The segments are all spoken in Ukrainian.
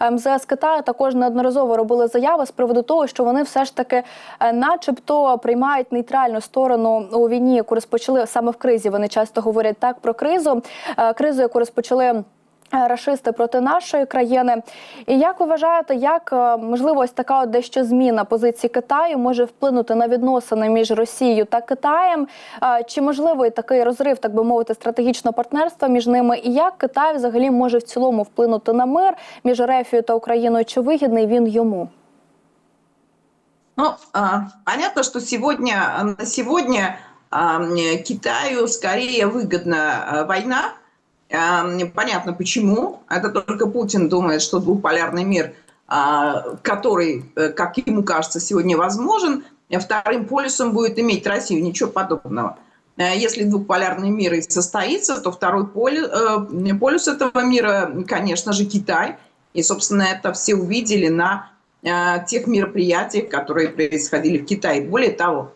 МЗС Китаю також неодноразово робили заяви з приводу того, що вони все ж таки, е, начебто, приймають нейтральну сторону у війні, яку розпочали саме в кризі. Вони часто говорять так про кризу, е, кризу, яку розпочали. Е, Рашисти проти нашої країни, і як ви вважаєте, як е, можливо ось така от дещо зміна позиції Китаю може вплинути на відносини між Росією та Китаєм? Е, Чи можливий такий розрив, так би мовити, стратегічного партнерства між ними? І як Китай взагалі може в цілому вплинути на мир між Рефією та Україною? Чи вигідний він йому? Ну, понятно, что сегодня, на сегодня а, Китаю скорее выгодна а, война. А, м, Понятно почему. Это только Путин думает, что двухполярный мир, а, который, э, как ему кажется, сегодня возможен, вторым полюсом будет иметь Россию. Ничего подобного. Э, Если двухполярный мир и состоится, то второй полю- э, полюс этого мира, конечно же, Китай. И, собственно, это все увидели на тех мероприятиях, которые происходили в Китае. Более того,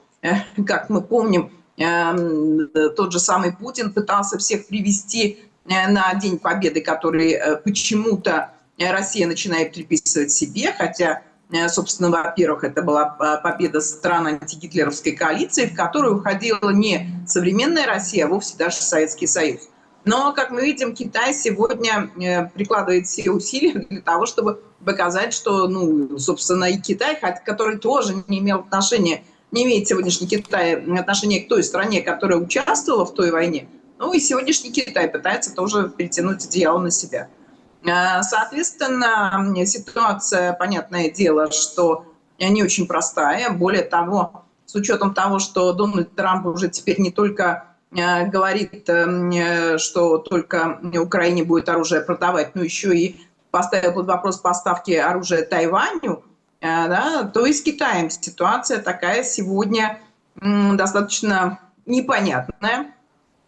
как мы помним, эм, тот же самый Путин пытался всех привести на День Победы, который э, почему-то э, Россия начинает приписывать себе, хотя, э, собственно, во-первых, это была э, победа стран антигитлеровской коалиции, в которую входила не современная Россия, а вовсе даже Советский Союз. Но, как мы видим, Китай сегодня э, прикладывает все усилия для того, чтобы показать, что, ну, собственно, и Китай, который тоже не имел отношения, не имеет сегодняшний Китай отношения к той стране, которая участвовала в той войне, ну и сегодняшний Китай пытается тоже перетянуть одеяло на себя. Э, Соответственно, ситуация, понятное дело, что не очень простая. Более того, с учетом того, что Дональд Трамп уже теперь не только э, говорит, э, что только Украине будет оружие продавать, но еще и поставил под вопрос поставки оружия Тайваню, да, то и с Китаем ситуация такая сегодня достаточно непонятная.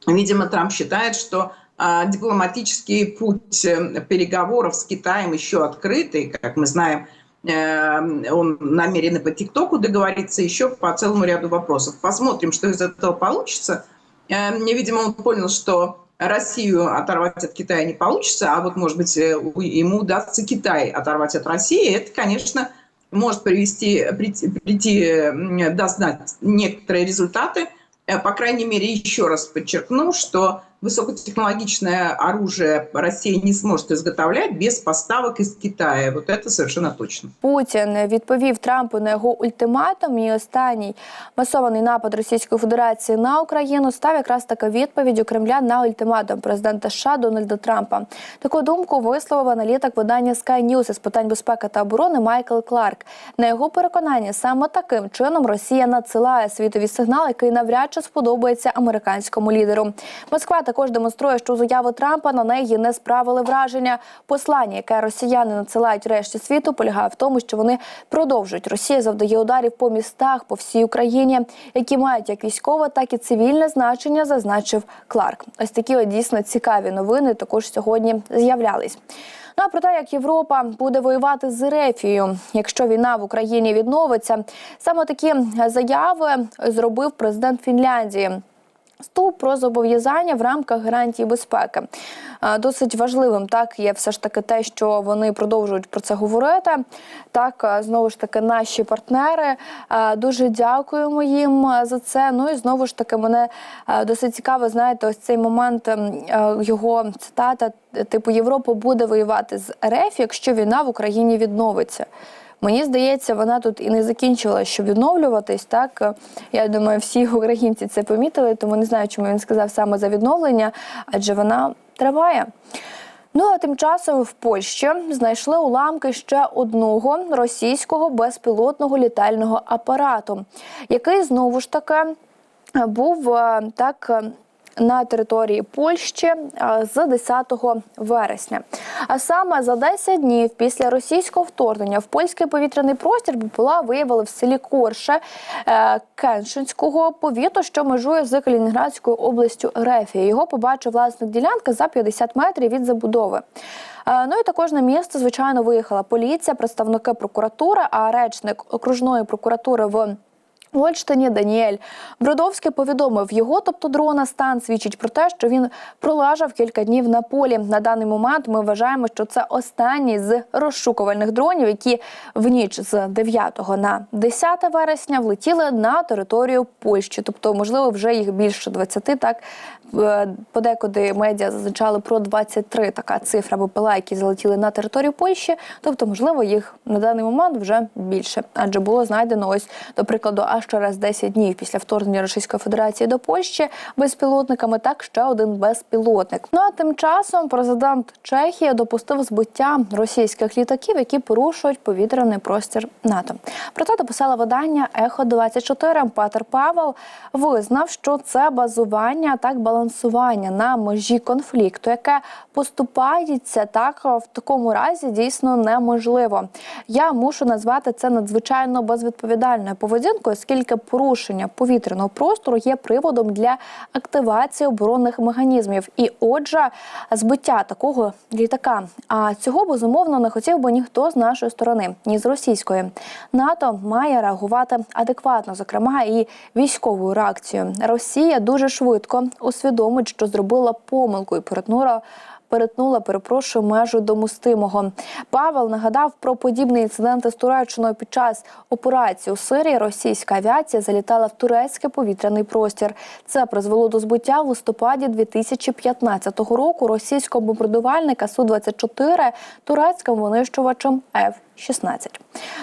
Видимо, Трамп считает, что а, дипломатический путь э, переговоров с Китаем еще открытый, как мы знаем, э, он намерен и по ТикТоку договориться еще по целому ряду вопросов. Посмотрим, что из этого получится. Э, Видимо, он понял, что Россию оторвать от Китая не получится, а вот, может быть, ему удастся Китай оторвать от России. Это, конечно, может привести, прийти, прийти, даст некоторые результаты. Э, По крайней мере, еще раз подчеркну, что высокотехнологичное оружие Россия не сможет изготовлять без поставок из Китая. Вот это совершенно точно. Путін відповів Трампу на його ультиматум. І останній масований напад Російської Федерації на Україну став якраз така відповіддю Кремля на ультиматум президента США Дональда Трампа. Таку думку висловив аналітик видання Sky News із питань безпеки та оборони Майкл Кларк. На його переконання, саме таким чином Росія надсилає світові сигнал, який навряд чи сподобається американському лідеру. Москва також демонструє, що заяви Трампа на неї не справили враження. Послання, яке росіяни надсилають решті світу, полягає в тому, що вони продовжують. Росія завдає ударів по містах по всій Україні, які мають як військове, так і цивільне значення, зазначив Кларк. Ось такі от дійсно цікаві новини також сьогодні з'являлись. Ну а про те, як Європа буде воювати з Ерефією, якщо війна в Україні відновиться, саме такі заяви зробив президент Фінляндії. Ступ про зобов'язання в рамках гарантії безпеки. Е, Досить важливим так є все ж таки те, що вони продовжують про це говорити. Так, е, знову ж таки, наші партнери е, дуже дякуємо їм за це. Ну і знову ж таки, мене досить цікаво, знаєте, ось цей момент його цитата: типу Європа буде воювати з РФ, якщо війна в Україні відновиться. Мені здається, вона тут і не закінчила, щоб відновлюватись. Так я думаю, всі українці це помітили, тому не знаю, чому він сказав саме за відновлення, адже вона триває. Ну а тим часом в Польщі знайшли уламки ще одного російського безпілотного літального апарату, який знову ж таки був е, так. На території Польщі з 10 вересня, а саме за 10 днів після російського вторгнення в польський повітряний простір БПЛА виявили в селі Корше е, Кеншинського повіту, що межує з Калінінградською областю Рефія. Його побачив власник ділянки за 50 метрів від забудови. Е, Ну і також на місце, звичайно, виїхала поліція, представники прокуратури, а речник окружної прокуратури в Гольштині Даніель Бродовський повідомив, його, тобто дрона, стан свідчить про те, що він пролежав кілька днів на полі. На даний момент ми вважаємо, що це останній з розшукувальних дронів, які в ніч з 9 на 10 вересня влетіли на територію Польщі. Тобто, можливо, вже їх більше 20, Так Е, подекуди медіа зазначали про 23 така цифра БПЛА, які залетіли на територію Польщі. Тобто, можливо, їх на даний момент вже більше, адже було знайдено ось до прикладу, аж через 10 днів після вторгнення Російської Федерації до Польщі безпілотниками. Так ще один безпілотник. Ну а тим часом президент Чехії допустив збиття російських літаків, які порушують повітряний простір НАТО. Про це дописала видання Ехо 24 Петер Павел визнав, що це базування так балансування на межі конфлікту, яке поступається так в такому разі дійсно неможливо. Я мушу назвати це надзвичайно безвідповідальною поведінкою, оскільки порушення повітряного простору є приводом для активації оборонних механізмів. І отже, збиття такого літака. А цього безумовно не хотів би ніхто з нашої сторони, ні з російської. НАТО має реагувати адекватно, зокрема і військовою реакцією. Росія дуже швидко усвідомить, що зробила помилку і перетнула перетнула, перепрошую, межу домустимого. Павел нагадав про подібні інциденти з Туреччиною під час операції у Сирії. Російська авіація залітала в турецький повітряний простір. Це призвело до збуття в листопаді 2015 року російського бомбардувальника Су 24 турецьким винищувачем F-16.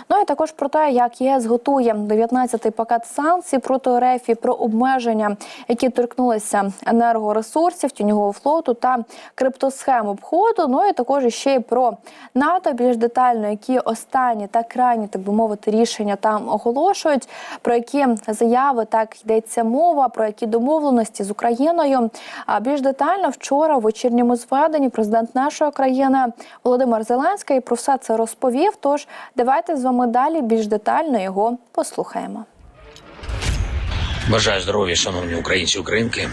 Ну і також про те, як ЄС готує 19-й пакет санкцій проти РФ і про обмеження, які торкнулися енергоресурсів, тіньового флоту та криптосхем обходу. Ну і також ще й про НАТО більш детально, які останні та крайні, так би мовити, рішення там оголошують, про які заяви так йдеться мова, про які домовленості з Україною. А більш детально вчора в вечірньому зведенні президент нашої країни Володимир Зеленський про все це розповів. Тож давайте з вами далі більш детально його послухаємо. Бажаю здоров'я, шановні українці українки.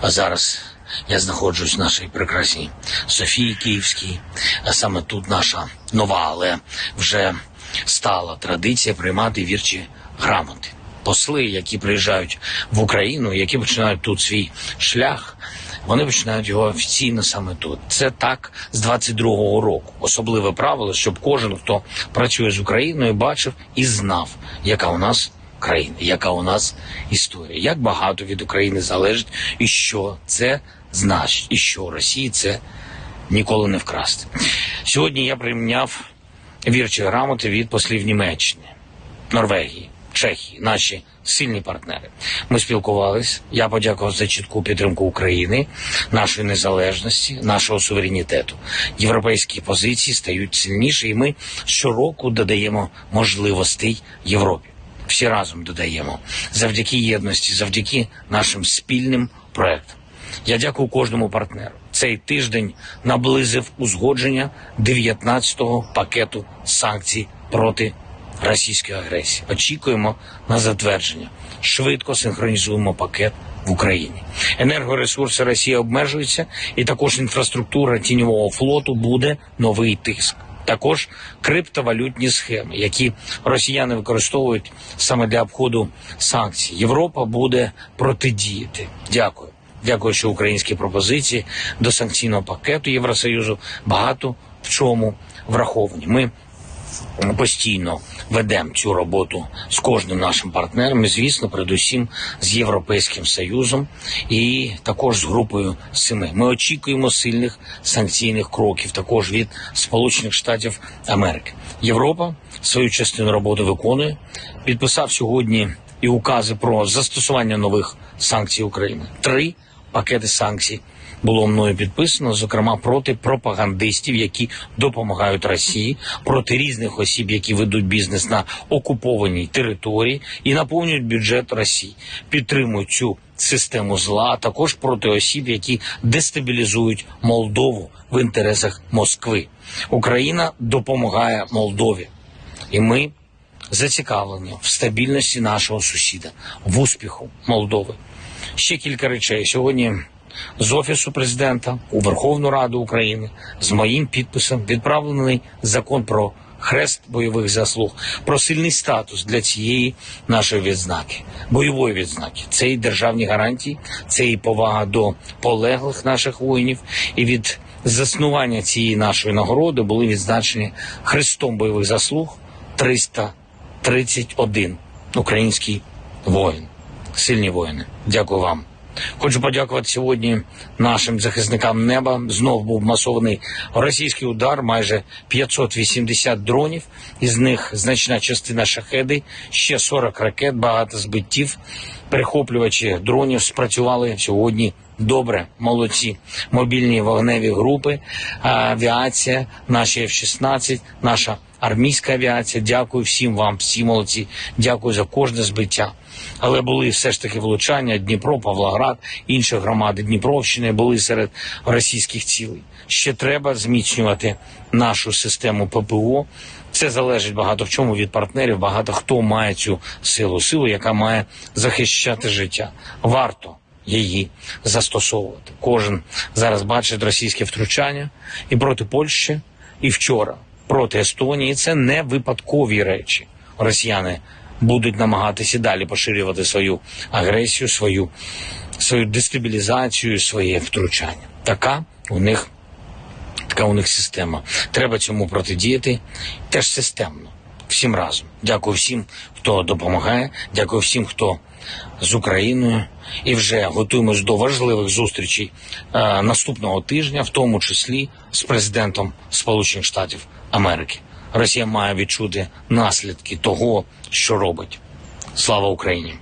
А зараз я знаходжусь в нашій прекрасній Софії Київській. А саме тут наша нова, але вже стала традиція приймати вірчі грамоти. Посли, які приїжджають в Україну, які починають тут свій шлях, вони починають його офіційно саме тут. Це так з 22-го року. Особливе правило, щоб кожен, хто працює з Україною, бачив і знав, яка у нас країни, яка у нас історія, як багато від України залежить, і що це значить, і що Росії це ніколи не вкрасти. Сьогодні я прийняв вірчі грамоти від послів Німеччини, Норвегії, Чехії, наші сильні партнери. Ми спілкувались. Я подякував за чітку підтримку України, нашої незалежності, нашого суверенітету. Європейські позиції стають сильніші, і ми щороку додаємо можливостей Європі всі разом додаємо завдяки єдності, завдяки нашим спільним проектам. Я дякую кожному партнеру. Цей тиждень наблизив узгодження 19-го пакету санкцій проти російської агресії. Очікуємо на затвердження. Швидко синхронізуємо пакет в Україні. Енергоресурси Росії обмежуються, і також інфраструктура тіньового флоту буде новий тиск. Також криптовалютні схеми, які росіяни використовують саме для обходу санкцій. Європа буде протидіяти. Дякую. Дякую, що українські пропозиції до санкційного пакету Євросоюзу багато в чому враховані. Ми постійно ведемо цю роботу з кожним нашим партнером, і, звісно, передусім з Європейським Союзом і також з групою семи. Ми очікуємо сильних санкційних кроків, також від Сполучених Штатів Америки. Європа свою частину роботи виконує. Підписав сьогодні і укази про застосування нових санкцій України. Три пакети санкцій було мною підписано, зокрема проти пропагандистів, які допомагають Росії, проти різних осіб, які ведуть бізнес на окупованій території і наповнюють бюджет Росії, підтримують цю систему зла, а також проти осіб, які дестабілізують Молдову в інтересах Москви. Україна допомагає Молдові, і ми зацікавлені в стабільності нашого сусіда, в успіху Молдови. Ще кілька речей сьогодні з офісу президента у Верховну Раду України з моїм підписом відправлений закон про хрест бойових заслуг, про сильний статус для цієї нашої відзнаки, бойової відзнаки. Це і державні гарантії, це і повага до полеглих наших воїнів. І від заснування цієї нашої нагороди були відзначені хрестом бойових заслуг 331 український воїн. Сильні воїни. Дякую вам. Хочу подякувати сьогодні нашим захисникам неба. Знов був масований російський удар, майже 580 дронів. Із них значна частина шахеди, ще 40 ракет, багато збиттів. Перехоплювачі дронів спрацювали сьогодні добре. Молодці. Мобільні вогневі групи, авіація, наші F-16, наша армійська авіація. Дякую всім вам, всі молодці. Дякую за кожне збиття. Але були все ж таки влучання Дніпро, Павлоград, інші громади Дніпровщини були серед російських цілей. Ще треба зміцнювати нашу систему ППО. Це залежить багато в чому від партнерів. Багато хто має цю силу, силу, яка має захищати життя. Варто її застосовувати. Кожен зараз бачить російське втручання і проти Польщі, і вчора проти Естонії. Це не випадкові речі. Росіяни будуть намагатися далі поширювати свою агресію, свою, свою дестабілізацію, своє втручання. Така у них така у них система. Треба цьому протидіяти теж системно. Всім разом. Дякую всім, хто допомагає. Дякую всім, хто з Україною. І вже готуємось до важливих зустрічей е, наступного тижня, в тому числі з президентом Сполучених Штатів Америки. Росія має відчути наслідки того, що робить. Слава Україні!